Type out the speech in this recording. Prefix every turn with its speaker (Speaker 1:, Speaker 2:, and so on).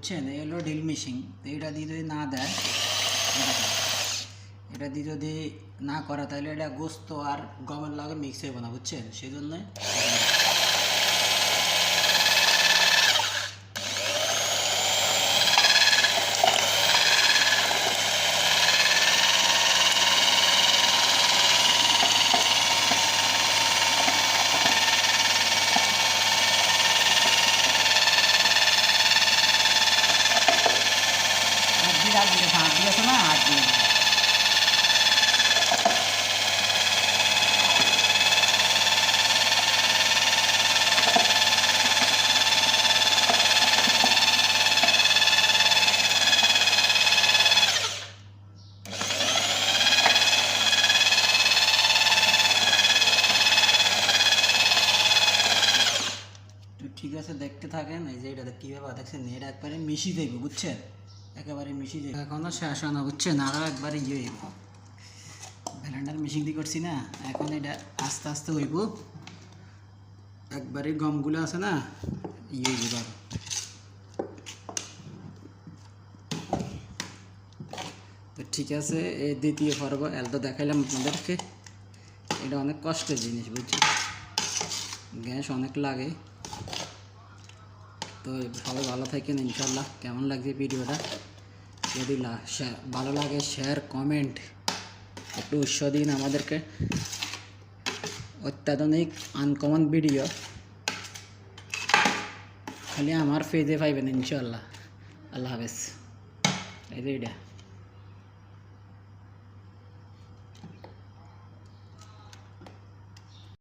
Speaker 1: বুঝছেন এই হলো ড্রিল মেশিন তো এটা দিয়ে যদি না দেয়, এটা দিয়ে যদি না করা, তাহলে এটা গোস্ত আর গমের লাগে মিক্স হইব না, বুঝছেন? সেই জন্য হাত দিয়ে হাত দিয়ে হাত দিয়ে আছে না হাত দিয়ে তো ঠিক আছে দেখতে থাকেন এই যে এটা কীভাবে দেখছেন এটা একবারে মিশি দেবে বুঝছেন একেবারে মিশি দেবে এখনও শেষ হয় না, বুঝছেন? আরও একবারে ইয়ে হইব। ব্যালেন্ডার মিশিং দিয়ে করছি না, এখন এটা আস্তে আস্তে হইব। একবারে গমগুলো আছে না ইয়ে হইব। তো ঠিক আছে এই দ্বিতীয় পর্ব এল তো দেখাইলাম আপনাদেরকে। এটা অনেক কষ্টের জিনিস বুঝছি গ্যাস অনেক লাগে। তো সবাই ভালো থাকেন ইনশাল্লাহ কেমন লাগছে ভিডিওটা? যদি ভালো লাগে শেয়ার কমেন্ট একটু উৎস দিন আমাদেরকে। অত্যাধুনিক আনকমন ভিডিও খালি আমার পেজে পাইবেন ইনশাল্লাহ আল্লাহ হাফেজ। এই যে এটা।